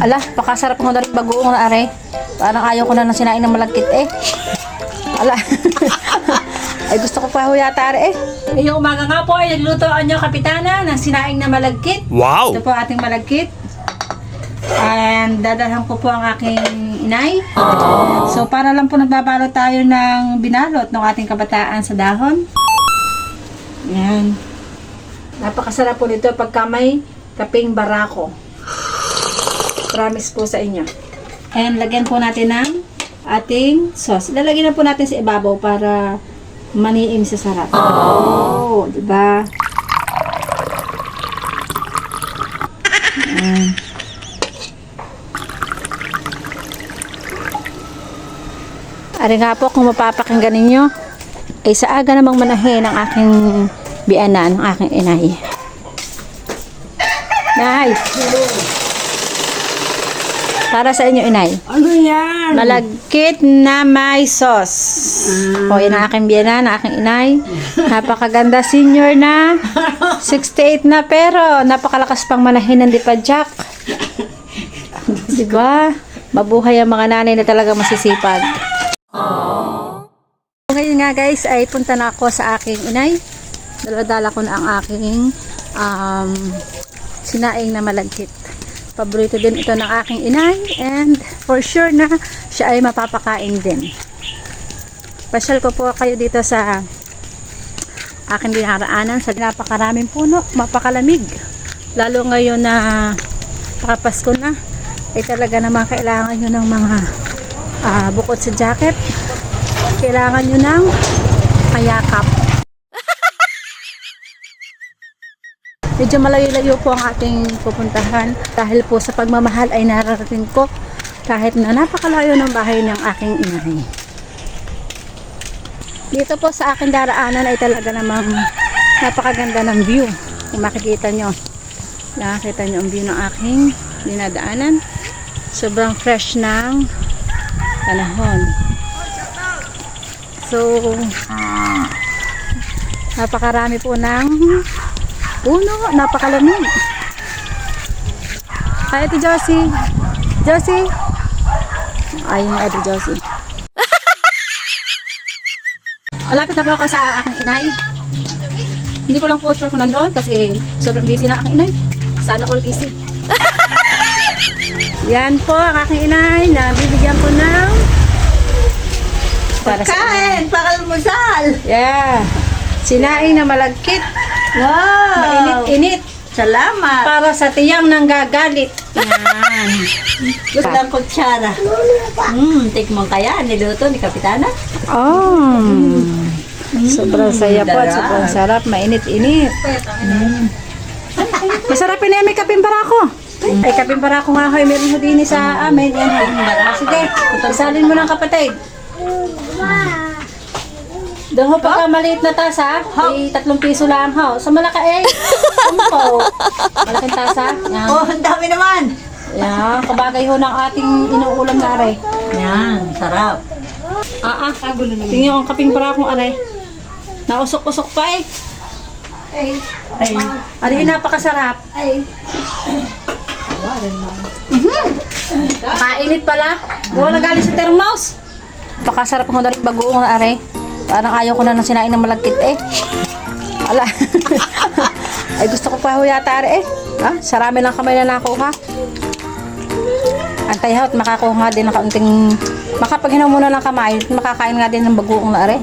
Ala, pakasarap ko na rin bagoong na are. Parang ayaw ko na ng sinain ng malagkit eh. Ala. Ay gusto ko pa ho yata are eh. Ngayong umaga nga po ay nagluto ang nyo kapitana ng sinaing na malagkit. Wow! Ito po ating malagkit. And dadalhan ko po ang aking inay. So para lang po nagbabalot tayo ng binalot ng ating kabataan sa dahon. Yan. Napakasarap po nito pagka may kaping barako. Promise po sa inyo. And lagyan po natin ng ating sauce. Lalagyan na po natin sa ibabaw para maniim sa sarap. Oh, di ba? Ayan. Ari nga po kung mapapakinggan ninyo, ay sa aga namang manahin ang aking bianan, ang aking inay. Nay! Para sa inyo, inay. Ano yan? Malagkit na may sauce. O, yan ang aking biyanan, ang aking inay. Napakaganda senior na. 68 na pero napakalakas pang manahin ng dipadjak. diba? Mabuhay ang mga nanay na talaga masisipag. Ngayon nga guys ay punta na ako sa aking inay. Daladala ko na ang aking um, sinaing na malagkit. Paborito din ito ng aking inay and for sure na siya ay mapapakain din. Pasyal ko po kayo dito sa aking dinaraanan sa napakaraming puno, mapakalamig. Lalo ngayon na pakapasko na, ay talaga naman kailangan nyo ng mga ah, bukod sa jacket, kailangan nyo ng kayakap. Medyo malayo-layo po ang ating pupuntahan dahil po sa pagmamahal ay nararating ko kahit na napakalayo ng bahay ng aking inay. Dito po sa aking daraanan ay talaga namang napakaganda ng view. Kung makikita nyo, nakakita nyo ang view ng aking dinadaanan. Sobrang fresh ng panahon. So, napakarami po ng puno, napakalamig. Hi, Ate Josie. Josie. Ay, yung Ate Josie. Malapit na po ako sa aking inay. Hindi ko lang po sure kung nandoon kasi sobrang busy na aking inay. Sana all busy. Yan po ang aking inay na bibigyan ko ng para sa Kain! Pakalmusal! Yeah. Sinaing na malagkit. Wow! Mainit-init. Salamat! Para sa tiyang nang gagalit. Yan. Gusto ng kutsara. Hmm, tikmong kaya, niluto ni Kapitana. Oh. Sobrang saya po at sarap. sobrang sarap. Mainit-init. Mm. Masarap yun eh, may kaping barako. Ay, kaping barako nga hoy, meron ho din sa amin. Yan hoy. Sige, isalin mo ng kapatid. Doon ho pagka maliit na tasa, ay tatlong piso lang ho. Sa malaki eh, umpo. Malaking tasa. Yan. Oh, ang dami naman! Yan, kabagay ho ng ating inuulam na aray. Yan, sarap. Ah, ah. Tingnan ang kaping para akong aray. Nausok-usok pa eh. Ay. Aray, napakasarap. Ay. Kainit pala. Wala galing sa thermos. Pakasarap ko na rin bagoong na aray. Parang ayaw ko na ng sinain ng malagkit eh. Ala. Ay gusto ko pa ho yata eh. Ha? Sarami lang kamay na nakuha. Antay ho at makakuha nga din ng kaunting makapag muna ng kamay, makakain nga din ng bagoong na aray.